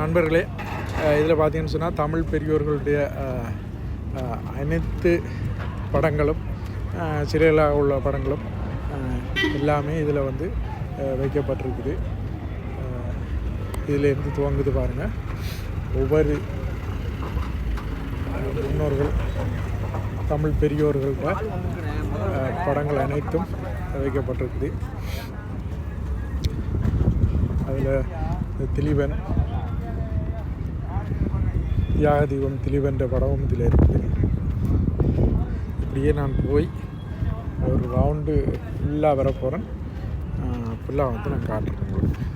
நண்பர்களே இதில் பார்த்தீங்கன்னு சொன்னால் தமிழ் பெரியோர்களுடைய அனைத்து படங்களும் அஹ், சிறையிலாக உள்ள படங்களும் எல்லாமே இதில் வந்து வைக்கப்பட்டிருக்குது. இதில் இதிலேருந்து துவங்குது பாருங்கள் ஒவ்வொரு முன்னோர்கள் தமிழ் பெரியோர்களோட படங்கள் அனைத்தும் வைக்கப்பட்டிருக்குது. அதில் திலீபன் யாகதீபம் திலீபென்ற படமும் இதில் இருக்குது. இப்படியே நான் போய் ஒரு ரவுண்டு ஃபுல்லாக வரப்போகிறேன் ஃபுல்லாக வந்து நான் காட்டுறேன் உங்களுக்கு.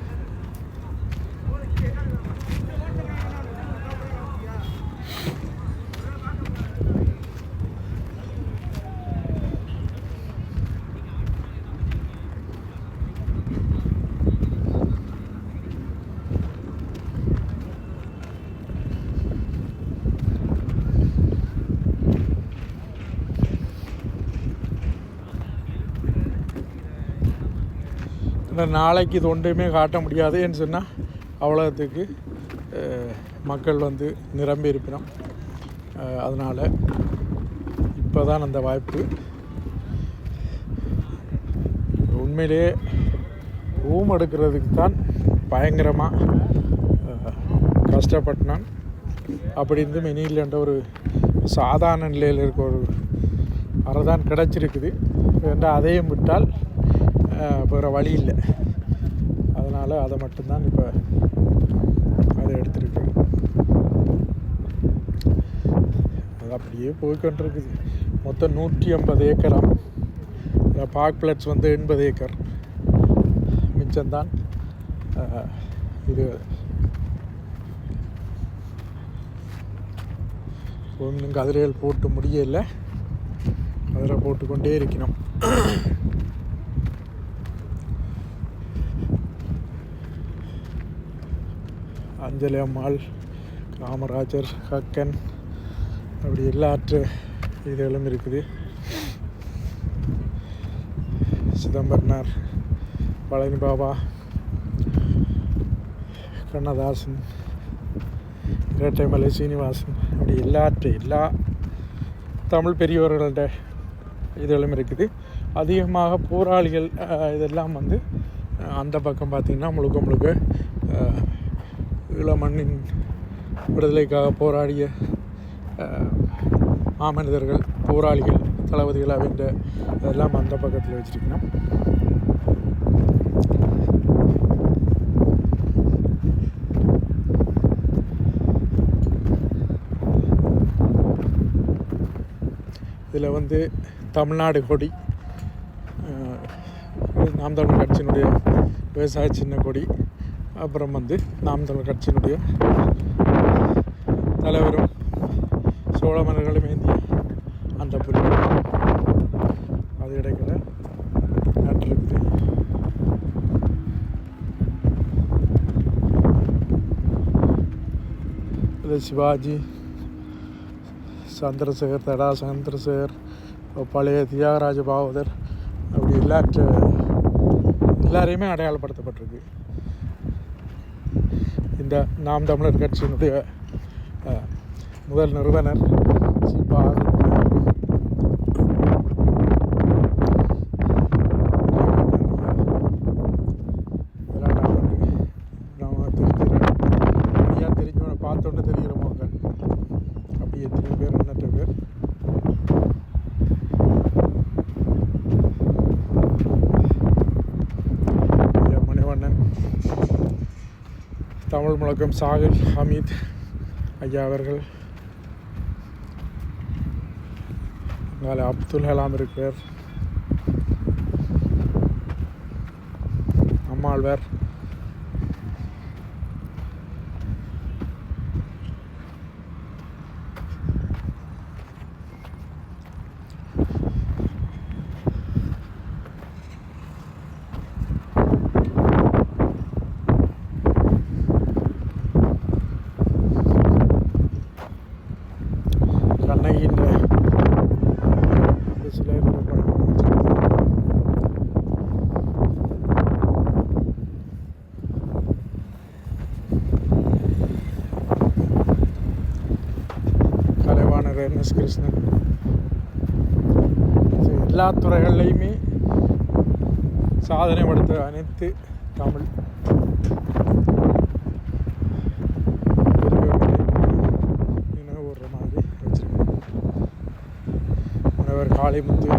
இந்த நாளைக்கு இது ஒன்றுமே காட்ட முடியாதுன்னு சொன்னால் அவ்வளோத்துக்கு மக்கள் வந்து நிரம்பி இருப்பினோம். அதனால் இப்போ தான் அந்த வாய்ப்பு. உண்மையிலேயே ரூம் எடுக்கிறதுக்கு தான் பயங்கரமாக கஷ்டப்பட்டனான் அப்படி இருந்தும் இல்லைன்ற ஒரு சாதாரண நிலையில் இருக்க ஒரு அறை தான் கிடச்சிருக்குது. ஏன்னா அதையும் விட்டால் வேறு வழி இல்லை. அதனால் அதை மட்டும்தான் இப்போ அதை எடுத்திருக்கேன். அது அப்படியே போய்கொண்டிருக்குது மொத்தம் நூற்றி ஐம்பது ஏக்கராம் பார்க் பிளட்ஸ் வந்து எண்பது ஏக்கர். மிச்சம்தான் இது. ஒன்றும் கதிரைகள் போட்டு முடியலை. கதிரை போட்டுக்கொண்டே இருக்கணும். அஞ்சலி அம்மாள் காமராஜர் கக்கன் அப்படி எல்லாற்று இதுகளும் இருக்குது சிதம்பரனார் பழனி பாபா கண்ணதாசன் இரட்டைமலை சீனிவாசன் அப்படி எல்லாற்று எல்லா தமிழ் பெரியவர்களோட இதுகளும் இருக்குது அதிகமாக போராளிகள் இதெல்லாம் வந்து அந்த பக்கம் பார்த்திங்கன்னா முழுக்க முழுக்க அஹ், ஈழமண்ணின் விடுதலைக்காக போராடிய மாமனிதர்கள் போராளிகள் தளபதிகள் அப்படின்ற அதெல்லாம் அந்த பக்கத்தில் வச்சுருக்கணும். இதில் வந்து தமிழ்நாடு கொடி நாம் தமிழ் கட்சியினுடைய விவசாய சின்ன கொடி அப்புறம் வந்து நாம் தமிழ் கட்சியினுடைய தலைவரும் சோழ மன்னர்களும் ஏந்திய அந்த புரிவு. அது இடைக்கில் நாட்டிலிருந்து இது சிவாஜி சந்திரசேகர் தடா சந்திரசேகர் பழைய தியாகராஜ பாவதர் அப்படி எல்லாற்ற எல்லாரையுமே அடையாளப்படுத்தப்பட்டிருக்கு. இந்த நாம் தமிழர் கட்சியினுடைய முதல் நிறுவனர் சி. தமிழ் முழக்கம் சாகில் ஹமீத் ஐயா அவர்கள். மேலே அப்துல் கலாம் இருக்கிறார் அம்மாழ்வார் எஸ் கிருஷ்ணன் எல்லா துறைகள்லையுமே சாதனை படுத்த அனைத்து தமிழ் முனைவர் காளிமுத்து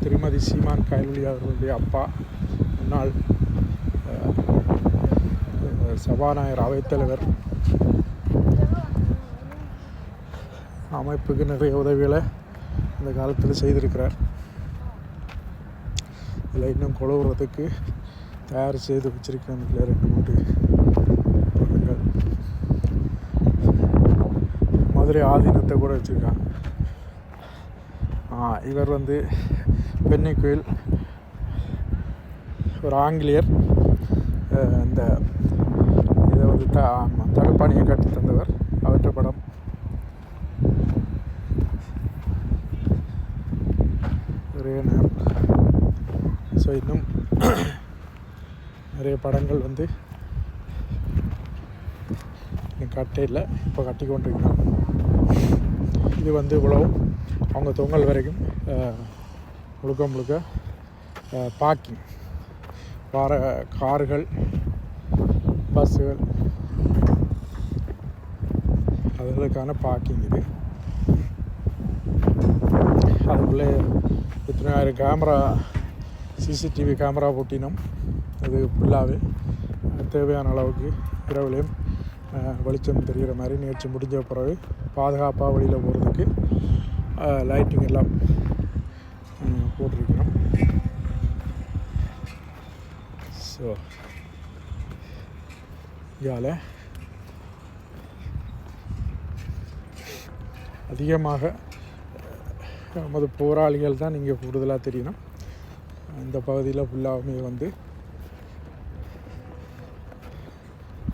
திருமதி சீமான் கைல்வழி அவர்களுடைய அப்பா முன்னாள் சபாநாயகர் அவைத்தலைவர் அமைப்புக்கு நிறைய உதவிகளை இந்த காலத்தில் செய்திருக்கிறார். இதில் இன்னும் கொழுவுறதுக்கு தயார் செய்து வச்சிருக்கேன் இதில் ரெண்டு மூன்று படங்கள் மதுரை ஆதீனத்தை கூட வச்சுருக்காங்க. இவர் வந்து பெண்ணை கோயில் ஒரு ஆங்கிலேயர். இந்த இதை வந்து த தடுப்பாணியை கட்டி தந்தவர். அவற்றை படம் ஒரே நேரம். ஸோ இன்னும் நிறைய படங்கள் வந்து இன்னும் கட்டையில் இப்போ கட்டி கொண்டிருக்கிறோம். இது வந்து இவ்வளோ அவங்க தொங்கல் வரைக்கும் முழுக்க முழுக்க பார்க்கிங் வார கார்கள் பஸ்ஸுகள் அதுகளுக்கான பார்க்கிங் இது. அதுக்குள்ளே எத்தனை கேமரா சிசிடிவி கேமரா போட்டினோம் அது ஃபுல்லாகவே தேவையான அளவுக்கு இரவுலையும் வெளிச்சம் தெரிகிற மாதிரி நிகழ்ச்சி முடிஞ்ச பிறகு பாதுகாப்பாக வெளியில் போகிறதுக்கு லைட்டிங் எல்லாம் போட்டிருக்கிறோம். ஸோ இதால் அதிகமாக நமது போராளிகள் தான் இங்கே கூடுதலாக தெரியணும். இந்த பகுதியில் ஃபுல்லாகவுமே வந்து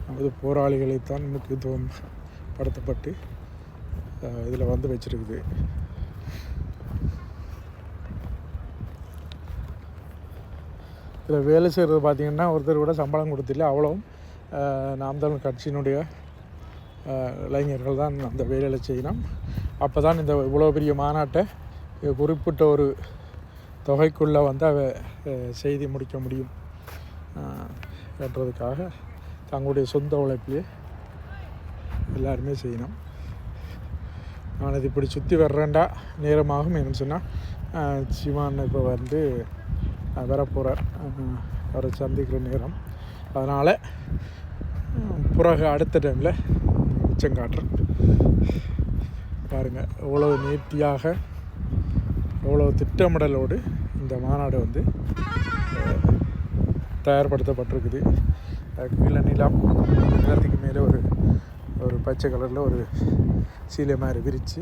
நமது போராளிகளைத்தான் முக்கியத்துவம் படுத்தப்பட்டு இதில் வந்து வச்சிருக்குது. இதில் வேலை செய்கிறது பார்த்திங்கன்னா ஒருத்தர் கூட சம்பளம் கொடுத்தில்ல. அவ்வளவும் நாம் தமிழ் கட்சியினுடைய இளைஞர்கள் தான் அந்த வேலையில் செய்யணும். அப்போ தான் இந்த இவ்வளோ பெரிய மாநாட்டை குறிப்பிட்ட ஒரு தொகைக்குள்ளே வந்து அவ செய்தி முடிக்க முடியும் என்றதுக்காக தங்களுடைய சொந்த உழைப்பிலே எல்லாருமே செய்யணும். நான் இது இப்படி சுற்றி வர்றேன்டா நேரமாகும் என்னன்னு சொன்னால் சிவான் இப்போ வந்து வரப்போகிறார் அவரை சந்திக்கிற நேரம். அதனால் பிறகு அடுத்த டைமில் மிச்சம் காட்டுறேன். பாருங்கள் எவ்வளவு நேர்த்தியாக எவ்வளோ திட்டமிடலோடு இந்த மாநாடு வந்து தயார்படுத்தப்பட்டிருக்குது. அதுக்கு கீழே நிலம் நிலத்துக்கு மேலே ஒரு ஒரு பச்சை கலரில் ஒரு சீலை மாதிரி விரித்து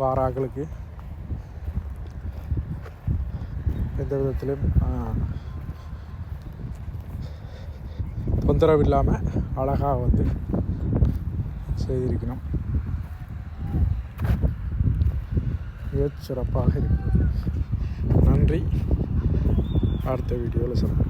வாராக்களுக்கு எந்த விதத்திலும் தொந்தரவு இல்லாமல் அழகாக வந்து செய்திருக்கணும். மிகச் சிறப்பாக இருக்கிறது. நன்றி. அடுத்த வீடியோவில் சந்திப்போம்.